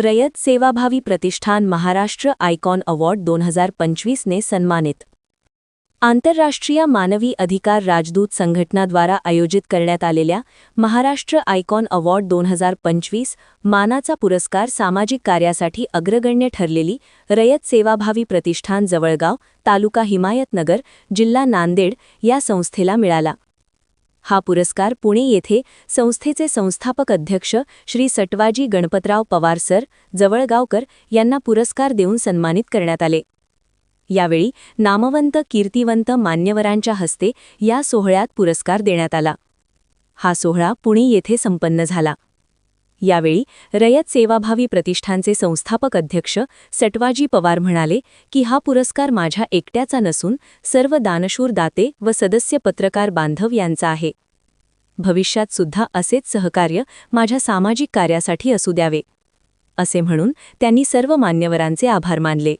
रयत सेवाभावी प्रतिष्ठान Maharashtra icon award दोन हजार पंचवीसने सन्मानित. आंतरराष्ट्रीय मानवी अधिकार राजदूत संघटनाद्वारा आयोजित करण्यात आलेल्या महाराष्ट्र आयकॉन अवॉर्ड दोन हजार पंचवीस मानाचा पुरस्कार सामाजिक कार्यासाठी अग्रगण्य ठरलेली रयत सेवाभावी प्रतिष्ठान जवळगाव तालुका हिमायतनगर जिल्हा नांदेड या संस्थेला मिळाला. हा पुरस्कार पुणे येथे संस्थेचे संस्थापक अध्यक्ष श्री सटवाजी गणपतराव पवार सर जवळगावकर यांना पुरस्कार देऊन सन्मानित करण्यात आले. यावेळी नामवंत कीर्तिवंत मान्यवरांच्या हस्ते या सोहळ्यात पुरस्कार देण्यात आला. हा सोहळा पुणे येथे संपन्न झाला. यावेळी रयत सेवाभावी प्रतिष्ठानचे संस्थापक अध्यक्ष सटवाजी पवार म्हणाले की हा पुरस्कार माझ्या एकट्याचा नसून सर्व दानशूर दाते व सदस्य पत्रकार बांधव यांचा आहे. भविष्यात सुद्धा असेच सहकार्य माझ्या सामाजिक कार्यासाठी असू द्यावे असे म्हणून त्यांनी सर्व मान्यवरांचे आभार मानले.